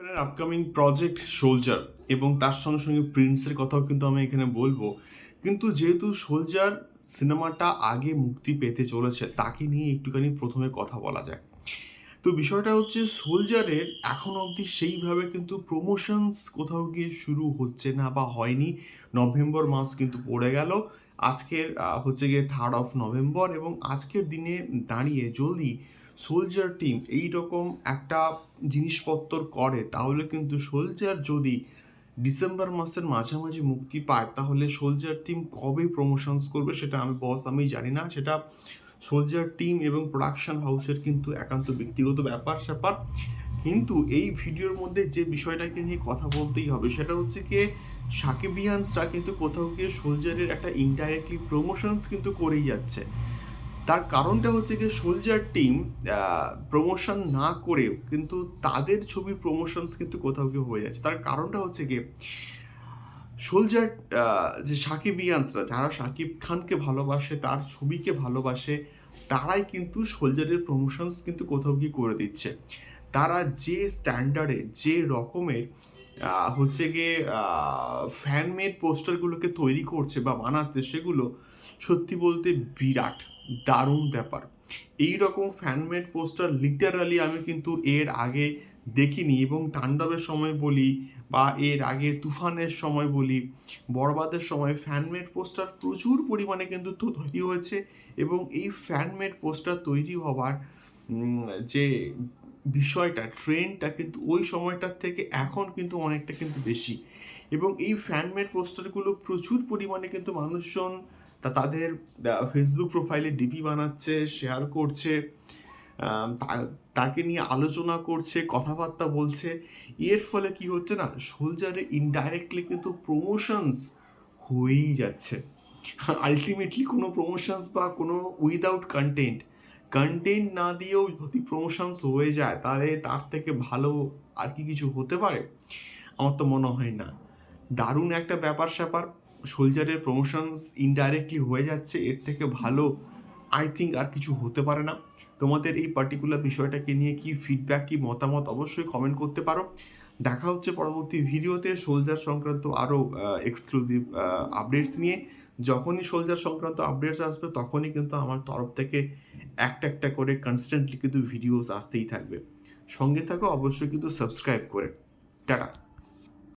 Upcoming project soldier এবং তার সঙ্গে সঙ্গে প্রিন্সের কথাও কিন্তু আমি এখানে বলব। কিন্তু যেহেতু সোলজার সিনেমাটা আগে মুক্তি পেতে চলেছে, তাকে নিয়ে একটুখানি প্রথমে কথা বলা যায় তো বিষয়টা হচ্ছে সোলজারের এখন অবধি সেইভাবে কিন্তু প্রমোশনস কোথাও গিয়ে শুরু হচ্ছে না বা হয়নি। নভেম্বর মাস কিন্তু পড়ে গেল। আজকের হচ্ছে গিয়ে থার্ড অফ নভেম্বর এবং আজকের দিনে দাঁড়িয়ে যদি সোলজার টিম এই রকম একটা জিনিসপত্র করে, তাহলে কিন্তু সোলজার যদি ডিসেম্বর মাসের মাঝামাঝি মুক্তি পায়, তাহলে সোলজার টিম কবে প্রমোশনস করবে সেটা আমি বস আমি জানি না। সেটা সোলজার টিম এবং প্রোডাকশন হাউসের কিন্তু একান্ত ব্যক্তিগত ব্যাপার স্যাপার। কিন্তু এই ভিডিওর মধ্যে যে বিষয়টাকে নিয়ে কথা বলতেই হবে, সেটা হচ্ছে কি সাকিবিয়ানসরা কিন্তু কোথাও গিয়ে সোলজারের একটা ইনডাইরেক্টলি প্রমোশনস কিন্তু করেই যাচ্ছে। তার কারণটা হচ্ছে কি সোলজার টিম প্রমোশন না করেও কিন্তু তাদের ছবির প্রমোশনস কিন্তু কোথাও গিয়ে হয়ে যাচ্ছে। তার কারণটা হচ্ছে কি সোলজার যে সাকিবিয়ানসরা যারা সাকিব খানকে ভালোবাসে, তার ছবিকে ভালোবাসে, তারাই কিন্তু সোলজারের প্রমোশনস কিন্তু কোথাও গিয়ে করে দিচ্ছে। তারা যে স্ট্যান্ডার্ডে যে রকমের হচ্ছে গিয়ে ফ্যানমেড পোস্টারগুলোকে তৈরি করছে বা বানাচ্ছে, সেগুলো সত্যি বলতে বিরাট দারুণ ব্যাপার। এই রকম ফ্যানমেড পোস্টার লিটারালি আমি কিন্তু এর আগে দেখিনি এবং তাণ্ডবের সময় বলি বা এর আগে তুফানের সময় বলি, বরবাদের সময় ফ্যানমেড পোস্টার প্রচুর পরিমাণে কিন্তু তৈরি হয়েছে এবং এই ফ্যানমেড পোস্টার তৈরি হওয়ার যে বিষয়টা ট্রেন্ডটা কিন্তু ওই সময়টার থেকে এখন কিন্তু অনেকটা কিন্তু বেশি। এবং এই ফ্যানমেড পোস্টারগুলো প্রচুর পরিমাণে কিন্তু মানুষজন তা তাদের ফেসবুক প্রোফাইলে ডিপি বানাচ্ছে শেয়ার করছে। তাকে নিয়ে আলোচনা করছে, কথাবার্তা বলছে। এর ফলে কি হচ্ছে না সোলজারে ইনডাইরেক্টলি কিন্তু প্রমোশনস হয়েই যাচ্ছে। আলটিমেটলি কোনো প্রমোশনস বা কোনো উইদাউট কন্টেন্ট কন্টেন্ট না দিয়েও যদি প্রমোশনস হয়ে যায়, তাহলে তার থেকে ভালো আর কি কিছু হতে পারে? আমার তো মনে হয় না। দারুণ একটা ব্যাপার স্যাপার, সোলজারের প্রমোশনস ইনডাইরেক্টলি হয়ে যাচ্ছে, এর থেকে ভালো আই থিঙ্ক আর কিছু হতে পারে না। তোমাদের এই পার্টিকুলার বিষয়টাকে নিয়ে কি ফিডব্যাক কি মতামত অবশ্যই কমেন্ট করতে পারো। দেখা হচ্ছে পরবর্তী ভিডিওতে সোলজার সংক্রান্ত আরও এক্সক্লুসিভ আপডেটস নিয়ে। যখনই সোলজার সংক্রান্ত আপডেটস আসবে, তখনই কিন্তু আমার তরফ থেকে একটা একটা করে কনস্ট্যান্টলি কিন্তু ভিডিওস আসতেই থাকবে। সঙ্গে থাকো, অবশ্যই কিন্তু সাবস্ক্রাইব করে। টাটা।